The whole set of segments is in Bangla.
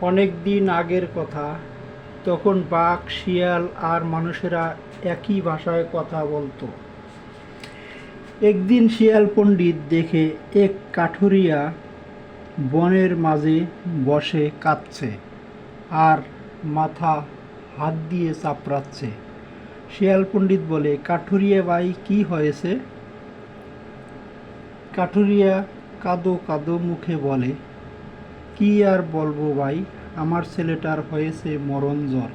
অনেক দিন আগের কথা। তখন বাঘ, শিয়াল আর মানুষেরা একই ভাষায় কথা বলতো। একদিন শিয়াল পণ্ডিত দেখে এক কাঠুরিয়া বনের মাঝে বসে কাঁদছে আর মাথা হাত দিয়ে চাপড়াচ্ছে। শিয়াল পণ্ডিত বলে, কাঠুরিয়া ভাই, কি হয়েছে? কাঠুরিয়া কাদো কাদো মুখে বলে কি আর বলব ভাই? আমার ছেলেটার হয়েছে মরণ জ্বর।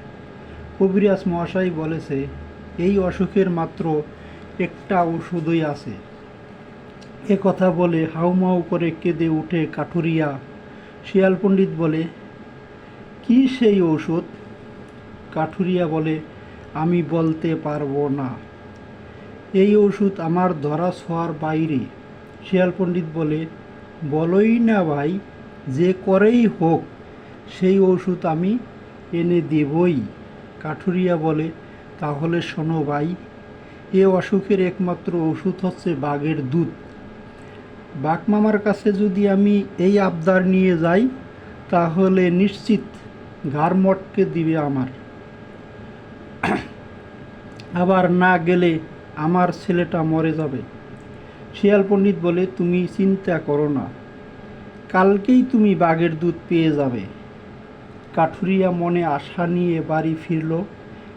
কবিরাজ মহাশয় বলেছে, এই অসুখের মাত্র একটা ওষুধই আছে। এ কথা বলে হাউমাউ করে কেঁদে উঠে কাঠুরিয়া। শিয়াল পণ্ডিত বলে, কি সেই ঔষধ কাঠুরিয়া বলে, আমি বলতে পারব না। এই ওষুধ আমার ধরা ছোঁয়ার বাইরে। শিয়াল পণ্ডিত বলে, বলোই না ভাই যে করেই হোক, সেই ওষুধ আমি এনে দেবই। কাঠুরিয়া বলে, তাহলে শোনো ভাই, এ অসুখের একমাত্র ওষুধ হচ্ছে বাঘের দুধ। বাঘ মামার কাছে যদি আমি এই আবদার নিয়ে যাই, তাহলে নিশ্চিত ঘাড় মটকে দিবে আমার। আবার না গেলে আমার ছেলেটা মরে যাবে। শিয়াল পণ্ডিত বলে, তুমি চিন্তা করো না। কালকেই তুমি বাঘের দুধ পেয়ে যাবে। কাঠুরিয়া মনে আশা নিয়ে বাড়ি ফিরল।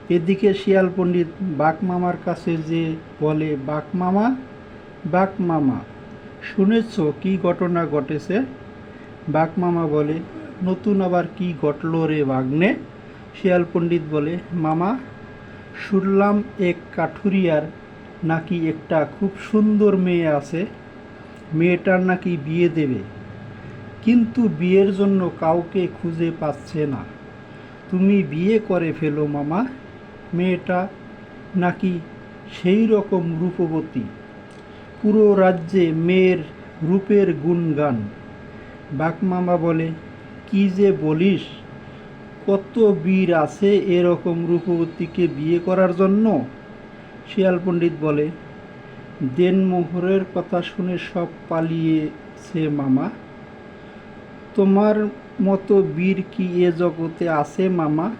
এদিকে শিয়াল পণ্ডিত বাঘ মামার কাছে যে বলে বাঘ মামা বাঘ মামা শুনেছ কি ঘটনা ঘটেছে? বাঘ মামা বলে, নতুন আবার কি ঘটল রে বাঘনে শিয়াল পণ্ডিত বলে, মামা, শুনলাম এক কাঠুরিয়ার নাকি একটা খুব সুন্দর মেয়ে আছে। মেয়েটার নাকি বিয়ে দেবে। কিন্তু বিয়ের জন্য কাউকে খুঁজে পাচ্ছে না। তুমি বিয়ে করে ফেলো, মামা। মেয়েটা নাকি সেই রকম রূপবতী। পুরো রাজ্যে মেয়ের রূপের গুণগান। বাঘমামা বলে, কি যে বলিস? কত বীর আছে এরকম রূপবতীকে বিয়ে করার জন্য? শিয়াল পণ্ডিত বলে, দেনমোহরের কথা শুনে সব পালিয়েছে, মামা। তোমার মতো বীর কি এ জগতে আছে মামা?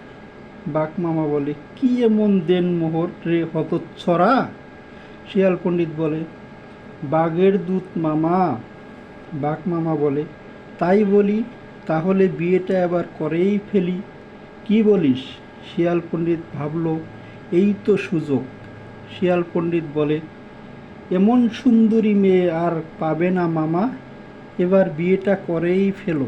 বাঘ মামা বলে, কি এমন দেন মোহর রে হতচ্ছরা শিয়াল পণ্ডিত বলে, বাঘের দূত মামা। বাঘ মামা বলে, তাই বলি, তাহলে বিয়েটা এবার করেই ফেলি। কি বলিস? শিয়াল পণ্ডিত ভাবল, এই তো সুযোগ। শিয়াল পণ্ডিত বলে, এমন সুন্দরী মেয়ে আর পাবে না মামা। এবার বিয়েটা করেই ফেলো।